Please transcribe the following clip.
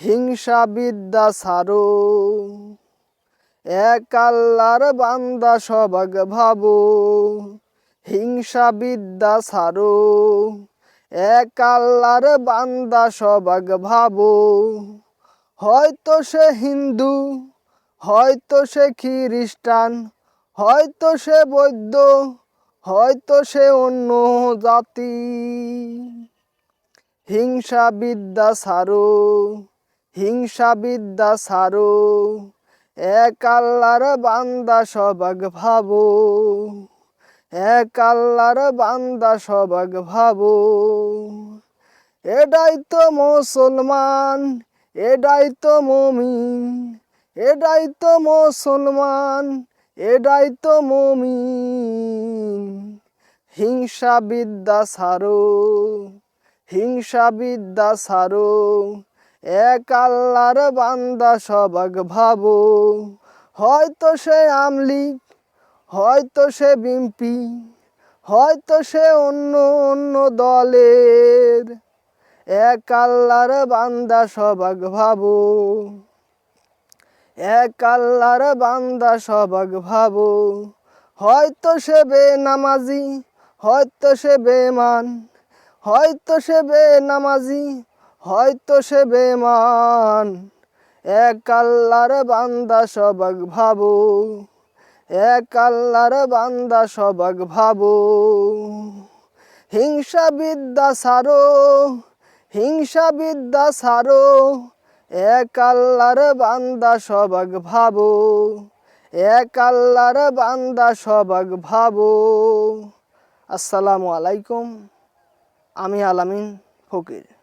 হিংসা বিদ্যা সারো। এক আল্লাহর বান্দা সবাগ ভাবো। হিংসা বিদ্যা সারো। এক আল্লাহর বান্দা সবাগ ভাবো। হয়তো সে হিন্দু, হয়তো সে খ্রিস্টান, হয়তো সে বৌদ্ধ, হয়তো সে অন্য জাতি। হিংসা বিদ্যা সারো। হিংসা বিদ্যা সারো, এক আল্লাহর বান্দা সবাগ ভাবো, এক আল্লাহর বান্দা সবাগ ভাবো। এটাই তো মুসলমান, এটাই তো মমিন, এটাই তো মুসলমান, এটাই তো মমিন। হিংসা বিদ্যা সারো হিংসা বিদ্যা সারো এক আল্লাহর বান্দা সবাগ ভাবো। হয়তো সে আমলিগ হয়তো সে বিম্পি হয়তো সে অন্য অন্য দলের। এক আল্লাহর বান্দা সবাগ ভাবো। এক আল্লাহর বান্দা সবাগ ভাবো। হয়তো সে বেনামাজি, হয়তো সে বেমান হয়তো সে বেনামাজি হয়তো সে বেমান এক আল্লাহর বান্দা সবাগ ভাবো। এক আল্লাহর বান্দা সবাগ ভাবো। হিংসা বিদ্যা সারো, হিংসা বিদ্যা সারো। এক আল্লাহর বান্দা সবাগ ভাবো। এক আল্লাহর বান্দা সবাগ ভাবো। আসসালামু আলাইকুম, আমি আলামিন ফকির।